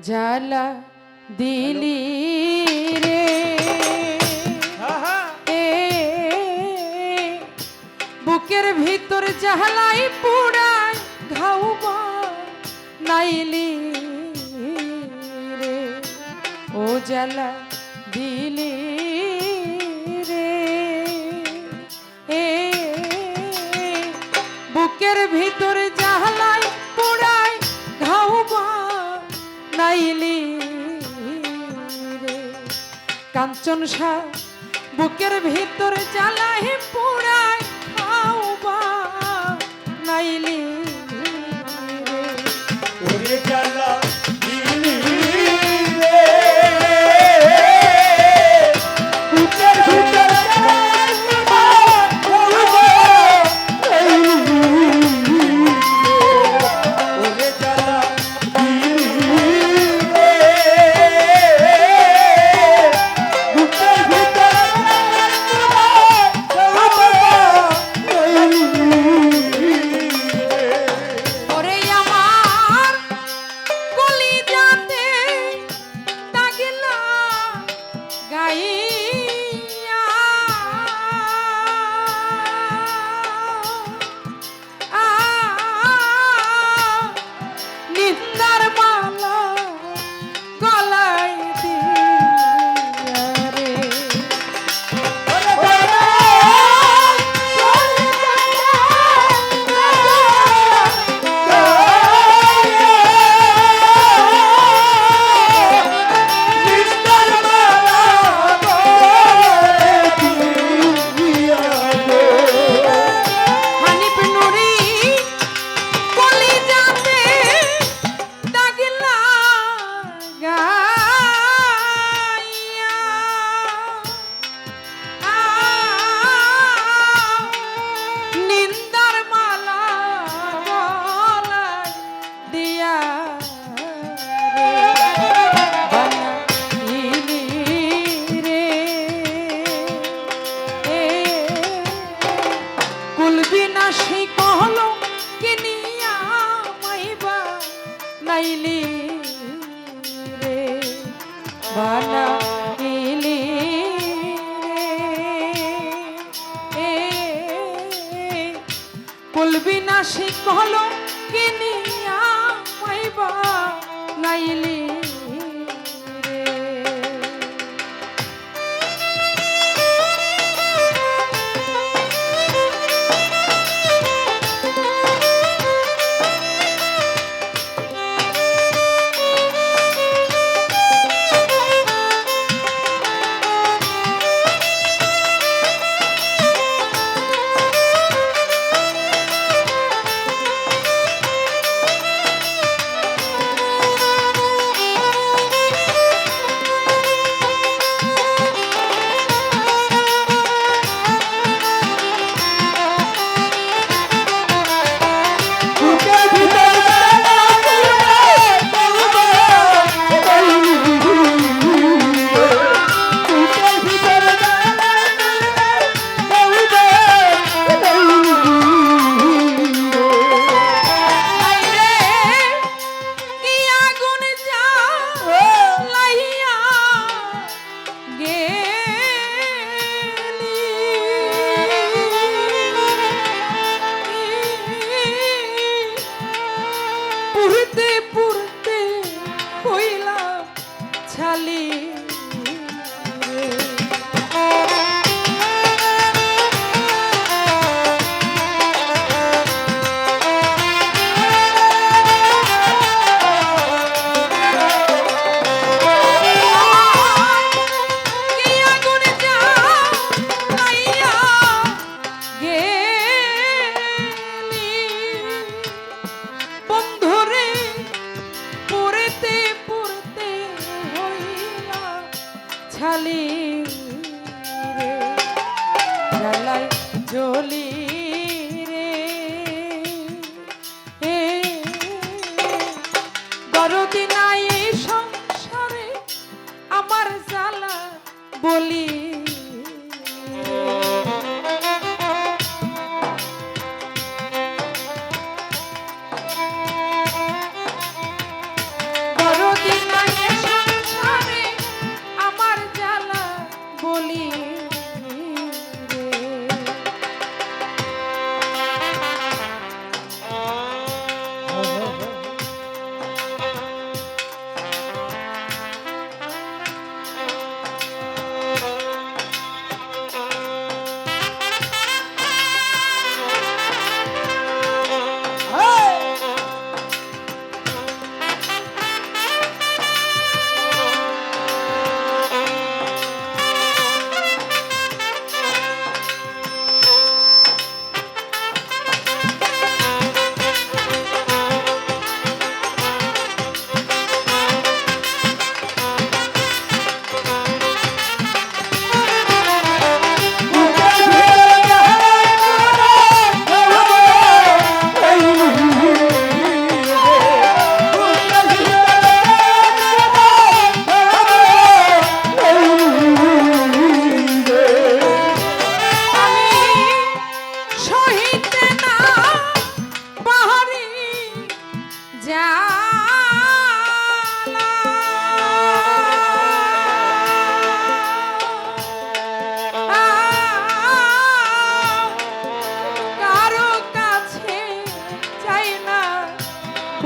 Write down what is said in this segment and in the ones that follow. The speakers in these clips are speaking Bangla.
জ্বালা দিলি রে। বুকের ভিতর জাহালাই পুরাই ঘাউবা নাইলি রে। ও জ্বালা দিলি রে। এ বুকের ভিতর কাঞ্চন সার বুকের ভিতরে চালাই পুরাই খাওবা নাইলি দিলি রে বানা দিলি রে কুলবি না শিখ হলো কিনিয়া পাইবা নাইলি ঝোলি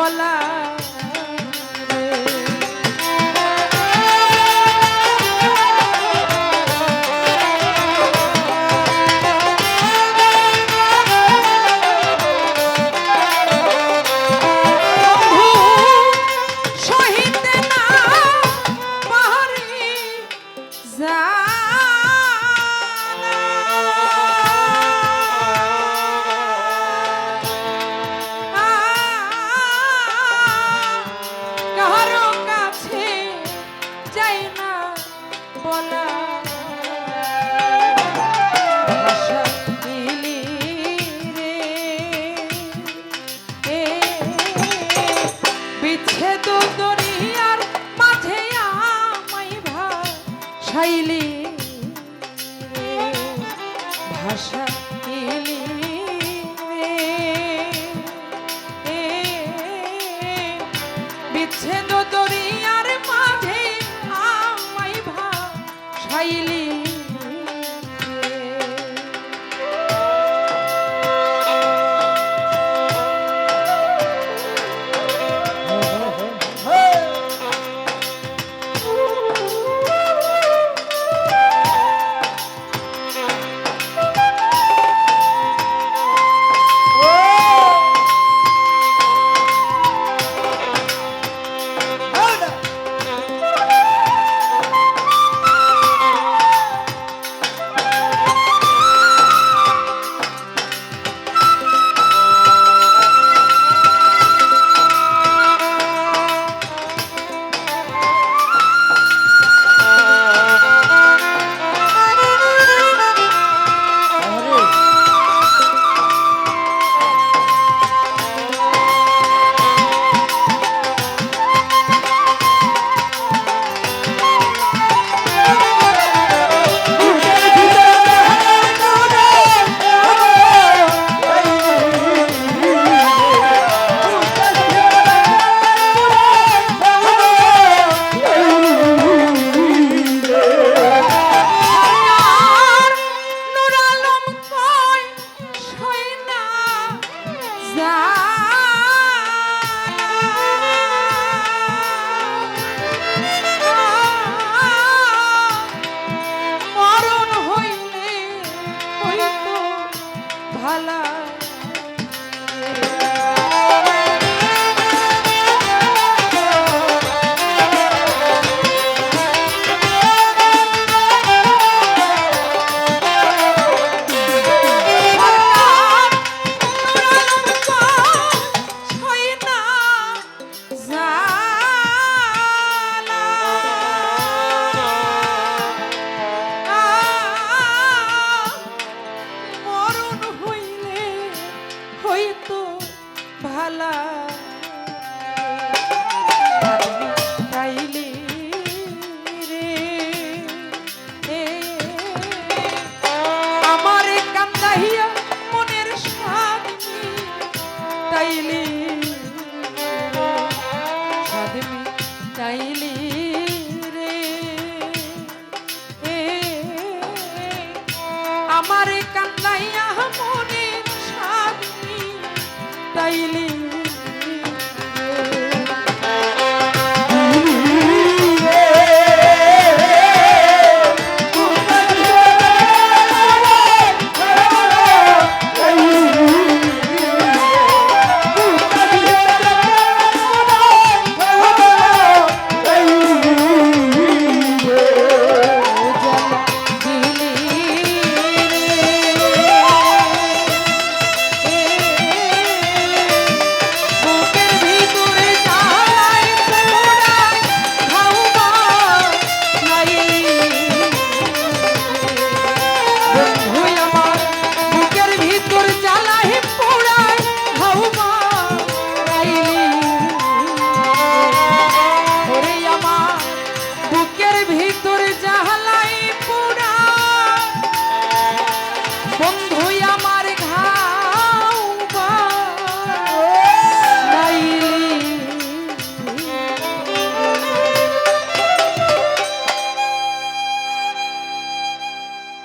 বলা তাইলি